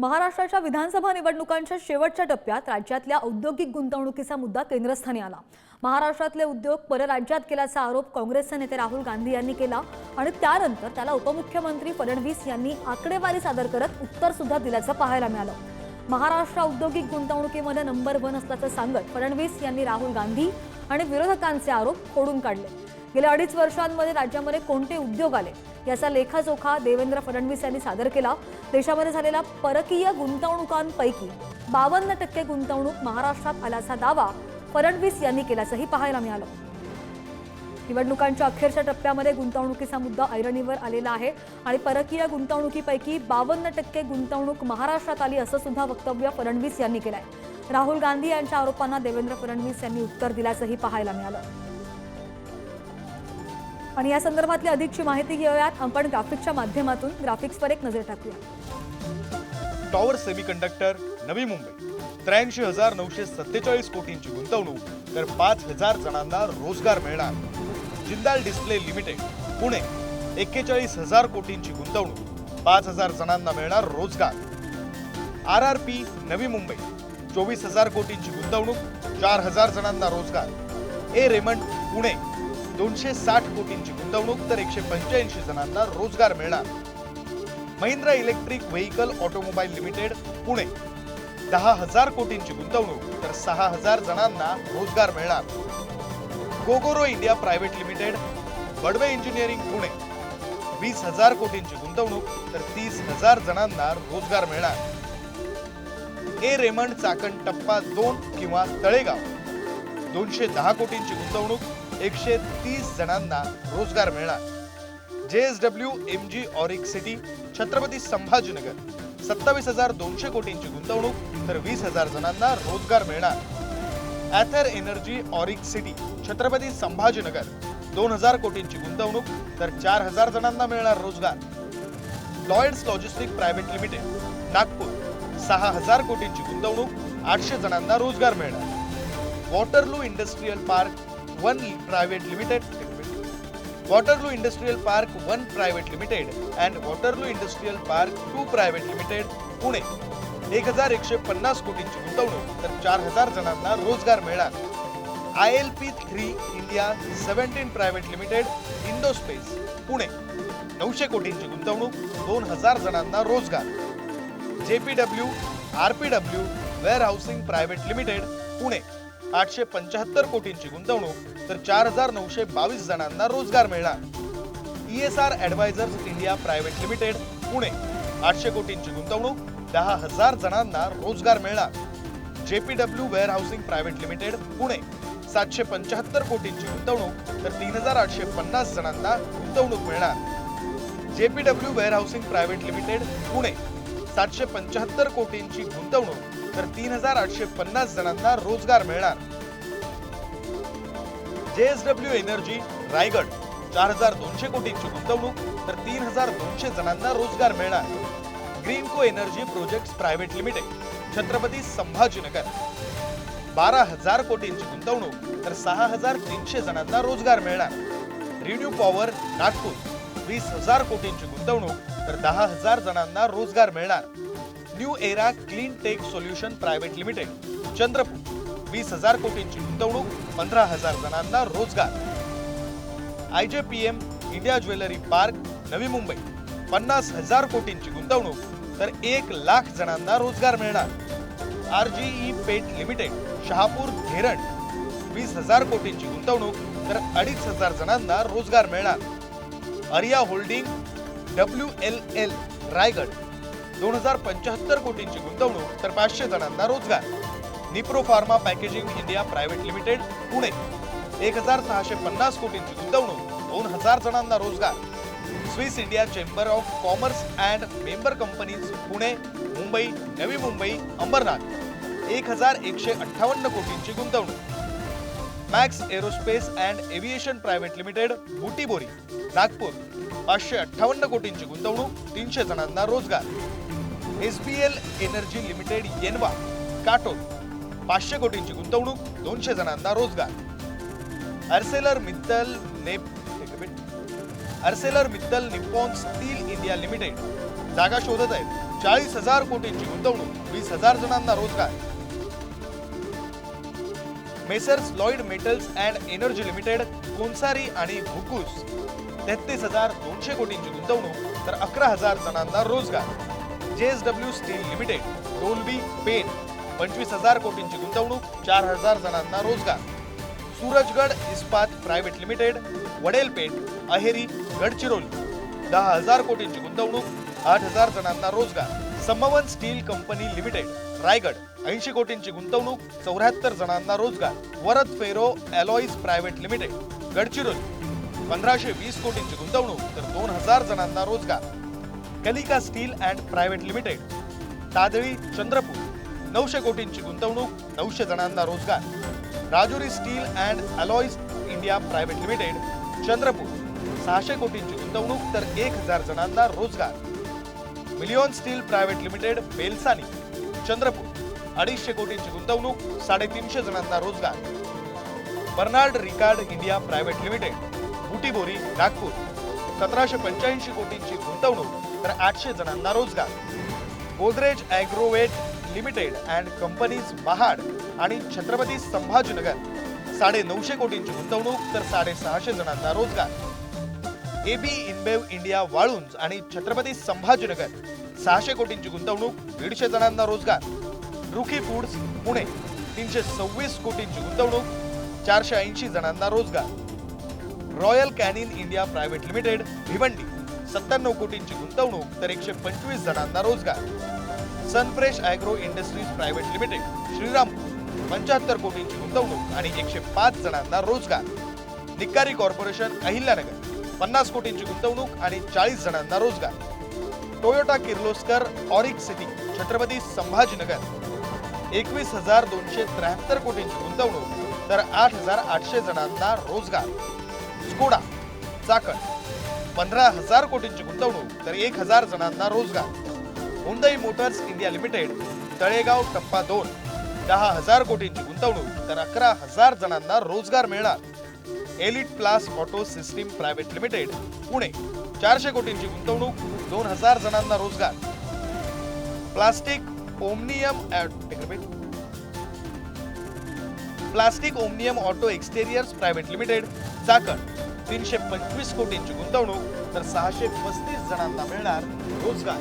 महाराष्ट्राच्या विधानसभा निवडणुकांच्या शेवटच्या टप्प्यात राज्यातल्या औद्योगिक गुंतवणुकीचा मुद्दा केंद्रस्थानी आला. महाराष्ट्रातले उद्योग परराज्यात केल्याचा आरोप काँग्रेसचे नेते राहुल गांधी यांनी केला आणि त्यानंतर त्याला उपमुख्यमंत्री फडणवीस यांनी आकडेवारी सादर करत उत्तर सुद्धा दिल्याचं पाहायला मिळालं. महाराष्ट्र औद्योगिक गुंतवणुकीमध्ये नंबर वन असल्याचं सांगत फडणवीस यांनी राहुल गांधी आणि विरोधकांचे आरोप खोडून काढले. गेल्या अडीच वर्षांमध्ये राज्यामध्ये कोणते उद्योग आले? याचा लेखाजोखा देवेंद्र फडणवीस यांनी सादर केला. देशामध्ये झालेल्या परकीय गुंतवणुकांपैकी बावन्न टक्के गुंतवणूक महाराष्ट्रात आल्याचा दावा फडणवीस यांनी केल्याचंही पाहायला मिळालं. निवडणुकांच्या अखेरच्या टप्प्यामध्ये गुंतवणुकीचा मुद्दा ऐरणीवर आलेला आहे आणि परकीय गुंतवणुकीपैकी बावन्न टक्के गुंतवणूक महाराष्ट्रात आली असं सुद्धा वक्तव्य फडणवीस यांनी केलंय. राहुल गांधी यांच्या आरोपांना देवेंद्र फडणवीस यांनी उत्तर दिल्याचंही पाहायला मिळालं. आणि या संदर्भातली अधिकची माहिती घेऊयात आपण ग्राफिक्सच्या माध्यमातून. ग्राफिक्सवर एक नजर टाकूया. Tower semiconductor Navi Mumbai. त्र्याऐंशी हजार नऊशे सत्तेचाळीस कोटींची गुंतवणूक तर पाच हजार जणांना रोजगार मिळणार. Jindal display limited Pune. एक्केचाळीस हजार कोटींची गुंतवणूक पाच हजार जणांना मिळणार रोजगार. R R P Navi Mumbai. चोवीस हजार कोटींची गुंतवणूक चार हजार जणांना रोजगार. A Raymond Pune. दोनशे साठ कोटींची गुंतवणूक तर एकशे पंच्याऐंशी जणांना रोजगार मिळणार. Mahindra electric vehicle automobile limited Pune. दहा हजार कोटींची गुंतवणूक तर सहा हजार जणांना रोजगार मिळणार. Gogoro India private limited Badve engineering Pune. वीस हजार कोटींची गुंतवणूक तर तीस हजार जणांना रोजगार मिळणार. ए रेमंड चाकण टप्पा दोन किंवा तळेगाव. दोनशे दहा कोटींची गुंतवणूक एकशे तीस जणांना रोजगार मिळणार. W M G Auric City Chhatrapati Sambhajinagar. सत्तावीस हजार दोनशे कोटींची गुंतवणूक तर वीस हजार जणांना रोजगार मिळणार. Ather energy Auric City Chhatrapati Sambhajinagar. दोन हजार कोटींची गुंतवणूक तर चार हजार जणांना मिळणार रोजगार. Lloyds logistic private limited Nagpur. सहा हजार कोटींची गुंतवणूक आठशे जणांना रोजगार मिळणार. Waterloo industrial park one private limited Waterloo industrial park one private limited and Waterloo industrial park two private limited Pune एक हजार एकशे पन्नास कोटींची गुंतवणूक तर चार हजार जणांना रोजगार मिळणार. I L P three India seventeen private limited IndoSpace Pune नऊशे कोटींची गुंतवणूक दोन हजार जणांना रोजगार. J P W R P W warehousing private limited Pune आठशे पंच्याहत्तर कोटींची गुंतवणूक तर चार हजार नऊशे बावीस जणांना रोजगार मिळणार. E S R advisors India private limited Pune. आठशे कोटींची गुंतवणूक दहा हजार जणांना रोजगार मिळणार. J P W warehousing private limited Pune. सातशे पंच्याहत्तर कोटींची गुंतवणूक तर तीन हजार आठशे पन्नास जणांना गुंतवणूक मिळणार. J P W warehousing private limited Pune. सातशे पंच्याहत्तर कोटींची गुंतवणूक तर तीन हजार आठशे पन्नास जणांना रोजगार मिळणार. जेएसडब्ल्यू एनर्जी रायगड चार हजार दोनशे कोटींची गुंतवणूक तर तीन हजार दोनशे जणांना रोजगार मिळणार. Greenko energy projects private limited Chhatrapati Sambhajinagar. बारा हजार कोटींची गुंतवणूक तर सहा हजार तीनशे जणांना रोजगार मिळणार. रिन्यू पॉवर नागपूर वीस हजार कोटींची गुंतवणूक तर दहा हजार जणांना रोजगार मिळणार. New era clean tech solution private limited Chandrapur. वीस हजार कोटींची गुंतवणूक पंधरा हजार जणांना रोजगार. I J P M India jewellery park Navi Mumbai. पन्नास हजार कोटींची गुंतवणूक तर एक लाख जणांना रोजगार मिळणार. R G E pet limited Shahapur Dheran वीस हजार कोटींची गुंतवणूक तर अडीच हजार जणांना रोजगार मिळणार. Aria holding W L L Raigad. दोन हजार पंच्याहत्तर कोटींची गुंतवणूक तर पाचशे जणांना रोजगार. Nipro pharma packaging India private limited Pune. एक हजार सहाशे पन्नास कोटींची गुंतवणूक दोन हजार जणांना रोजगार. Swiss India chamber of commerce and member companies Pune Mumbai Navi Mumbai Ambernath. एक हजार एकशे अठ्ठावन्न कोटींची गुंतवणूक. Max aerospace and aviation private limited Butibori. Nagpur. पाचशे अठ्ठावन्न कोटींची गुंतवणूक तीनशे जणांना रोजगार. S B L energy limited Yenwa Katol. पाचशे कोटींची गुंतवणूक दोनशे जणांना रोजगार. अर्सेलर मित्तल नेप Arcelor Mittal Nippon steel India limited. जागा शोधत आहेत. चाळीस हजार कोटींची गुंतवणूक वीस हजार जणांना रोजगार. Messrs Lloyd metals and energy limited Konsari आणि भुकुस. तेहतीस हजार दोनशे कोटींची गुंतवणूक तर अकरा हजार जणांना रोजगार. J S W steel limited Dolvi Pen पंचवीस हजार कोटींची गुंतवणूक चार हजार जणांना रोजगार. Surajgad Ispat private limited Wadelpeth Aheri Gadchiroli. दहा हजार कोटींची गुंतवणूक आठ हजार जणांना रोजगार. Sambhavan steel company limited Raigad. ऐंशी कोटींची गुंतवणूक चौऱ्याहत्तर जणांना रोजगार. Varad ferro alloys private limited Gadchiroli. पंधराशे वीस कोटींची गुंतवणूक तर दोन हजार जणांना रोजगार. Kalika steel and private limited Tadali Chandrapur नऊशे कोटींची गुंतवणूक नऊशे जणांना रोजगार. Rajuri steel and alloys India private limited Chandrapur सहाशे कोटींची गुंतवणूक तर एक हजार जणांना रोजगार. Million steel private limited Belsani Chandrapur अडीचशे कोटींची गुंतवणूक साडेतीनशे जणांना रोजगार. Bernard Ricard India private limited Butibori Nagpur. सतराशे पंच्याऐंशी कोटींची गुंतवणूक तर आठशे जणांना रोजगार. Godrej Agrovet limited and companies Mahad आणि छत्रपती संभाजीनगर. साडे नऊशे कोटींची गुंतवणूक तर साडेसहाशे जणांना रोजगार. एबी इनबेव इंडिया वाळुंज आणि छत्रपती संभाजीनगर. सहाशे कोटींची गुंतवणूक दीडशे जणांना रोजगार. रुखी फूड्स पुणे. तीनशे सव्वीस कोटींची गुंतवणूक चारशे ऐंशी जणांना रोजगार. Royal canin India private limited Bhiwandi. सत्त्याण्णव कोटींची गुंतवणूक तर एकशे पंचवीस जणांना रोजगार. Sunfresh agro industries private limited Shrirampur. पंच्याहत्तर कोटींची गुंतवणूक आणि एकशे पाच जणांना रोजगार. निकारी कॉर्पोरेशन अहिल्यानगर पन्नास कोटींची गुंतवणूक आणि चाळीस जणांना रोजगार. Toyota Kirloskar Auric City Chhatrapati Sambhajinagar. एकवीस हजार दोनशे त्र्याहत्तर कोटींची गुंतवणूक तर आठ हजार आठशे जणांना रोजगार. स्कोडा चाकण. पंधरा हजार कोटींची गुंतवणूक तर एक हजार जणांना रोजगार. Hyundai motors India limited Talegaon टप्पा दोन. दहा हजार कोटींची गुंतवणूक तर अकरा हजार जणांना रोजगार मिळणार. Elite plas auto system private limited Pune. चारशे कोटींची गुंतवणूक दोन हजार जणांना रोजगार. Plastic omnium plastic omnium auto exteriors private limited Chakan. तीनशे पंचवीस कोटींची गुंतवणूक तर सहाशे पस्तीस जणांना मिळणार रोजगार.